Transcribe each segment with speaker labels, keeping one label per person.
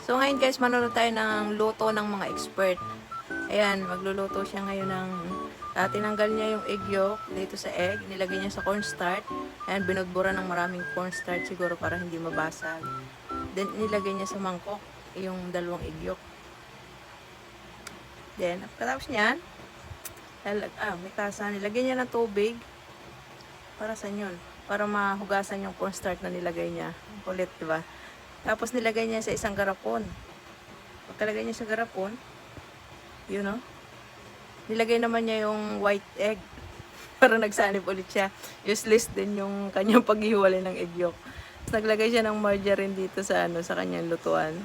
Speaker 1: So ngayon guys, manonood tayo ng luto ng mga expert. Ayan, magluluto siya ngayon ng uh, tinanggal niya yung egg yolk dito sa egg, nilagay niya sa cornstarch. Ayan, binudbura ng maraming cornstarch siguro para hindi mabasag. Then nilagay niya sa mangkok yung dalawang egg yolk. Then, pagkatapos niyan, lalag, ah, may tasa, nilagay niya ng tubig. Para sa yun? Para mahugasan yung cornstarch na nilagay niya. Kulit, di ba? Tapos nilagay niya sa isang garapon. Pagkalagay niya sa garapon, yun know, nilagay naman niya yung white egg para nagsanib ulit siya. Useless din yung kanyang paghiwalay ng egg yolk. Tapos naglagay siya ng margarine dito sa ano sa kanyang lutuan.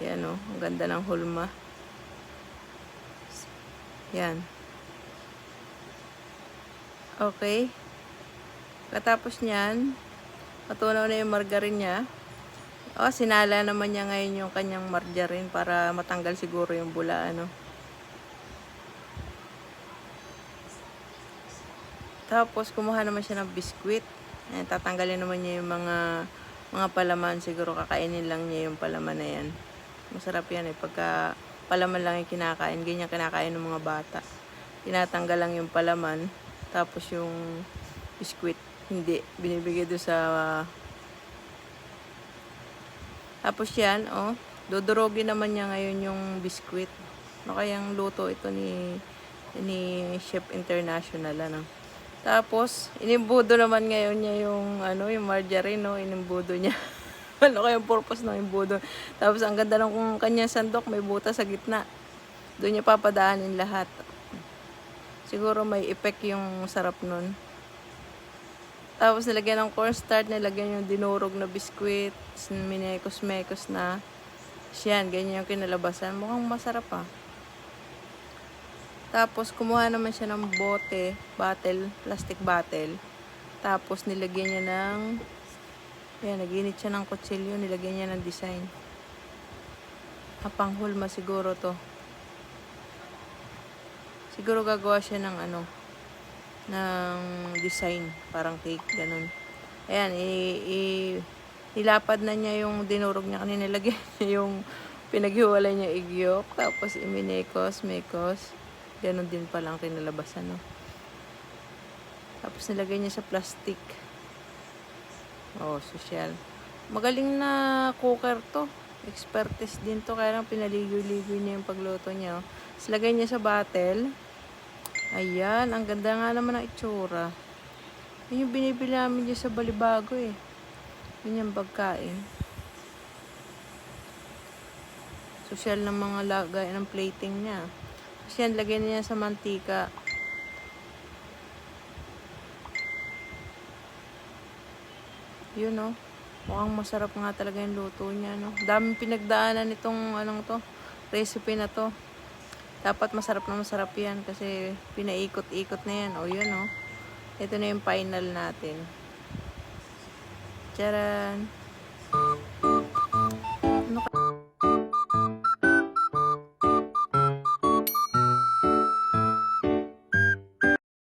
Speaker 1: Yan oh, ang ganda ng hulma. Yan. Okay. Katapos niyan, matunaw na yung margarine niya. Oh, sinala naman niya ngayon yung kanyang margarine para matanggal siguro yung bula, ano. Tapos, kumuha naman siya ng biskwit. Ayan, tatanggalin naman niya yung mga mga palaman. Siguro kakainin lang niya yung palaman na yan. Masarap yan eh. Pagka palaman lang yung kinakain, ganyan kinakain ng mga bata. Tinatanggal lang yung palaman. Tapos yung biskwit, hindi. Binibigay doon sa tapos yan, oh, dodorogin naman niya ngayon yung biskwit. Ano kayang luto ito ni ni Chef International ano. Tapos inimbudo naman ngayon niya yung ano, yung margarine, no, inimbudo niya. ano kayang purpose ng imbudo? Tapos ang ganda ng kanyang sandok, may butas sa gitna. Doon niya papadaanin lahat. Siguro may effect yung sarap nun. Tapos nilagyan ng cornstarch, nilagyan yung dinurog na biskwit, minekos-mekos na. Siyan, ganyan yung kinalabasan. Mukhang masarap ah. Tapos kumuha naman siya ng bote, bottle, plastic bottle. Tapos nilagyan niya ng, yan, naginit siya ng kutsilyo, nilagyan niya ng design. Kapanghulma siguro to. Siguro gagawa siya ng ano, ng design, parang cake, ganun. Ayan, i, i, ilapad na niya yung dinurog niya kanina, nilagyan niya yung pinaghiwalay niya igyok, tapos iminekos, mekos, ganun din palang kinalabasan, no. Tapos nilagay niya sa plastic. Oh, social. Magaling na cooker to. Expertise din to, kaya lang pinaligoy-ligoy niya yung pagluto niya. Oh. Tapos lagay niya sa bottle. Ayan, ang ganda nga naman ng itsura. Yun yung binibili namin dyan sa Balibago eh. Yun yung pagkain. Social ng mga lagay ng plating niya. Tapos yan, lagyan niya sa mantika. Yun no. Mukhang masarap nga talaga yung luto niya no. Daming pinagdaanan nitong anong to, recipe na to. Dapat masarap na masarap yan kasi pinaikot-ikot na yan. O yun o. Ito na yung final natin. Charan!